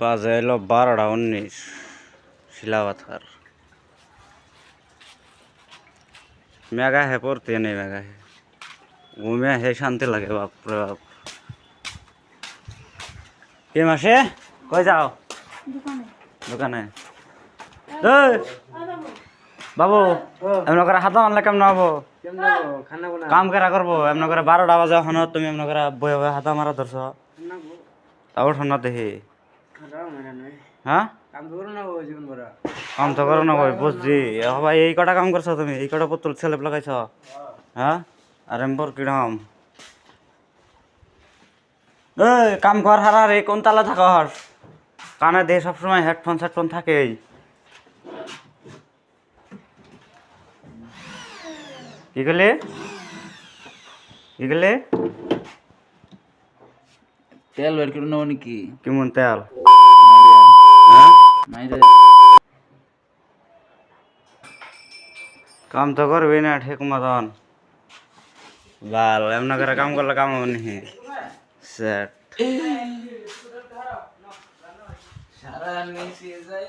বাজে এলো বারোটা উনিশ শিলাপাথার মেঘা হে পড়তে নেই মেঘা হে। ঘুমে হে শান্তি লাগে বাপরে বাপ। কে মাসে? কই যাও? দোকানে। এই, বাবু এমন করে হাত মারলে কেমন হব? কাম করা করব? এমন করে বারোটা বাজে এখন তুমি এমন করে বয়ে বয়ে হাতা মারা ধরছ। তাও ঠান্ডা দেখি। হ্যাঁ? কাম তো করো না ভাই বুঝছি। ভাই এই কটা কাম করছ তুমি? এই কটা পুতুল ছেলে লাগাইছ হ্যাঁ? আর এম্বর কিরম এই কাম কর হারা রে কোন তালা থাকা হর কানে দিয়ে সবসময় হেডফোন সেটফোন থাকেই। কি গেলে কি গেলে তেল বের করে নেব নাকি? কেমন তেল? মাইরে। কাম তো করবি না ঠিক মতন। বাল এমন করে কাম করলে কাম হবে নি। সেট সারা নিচে যাই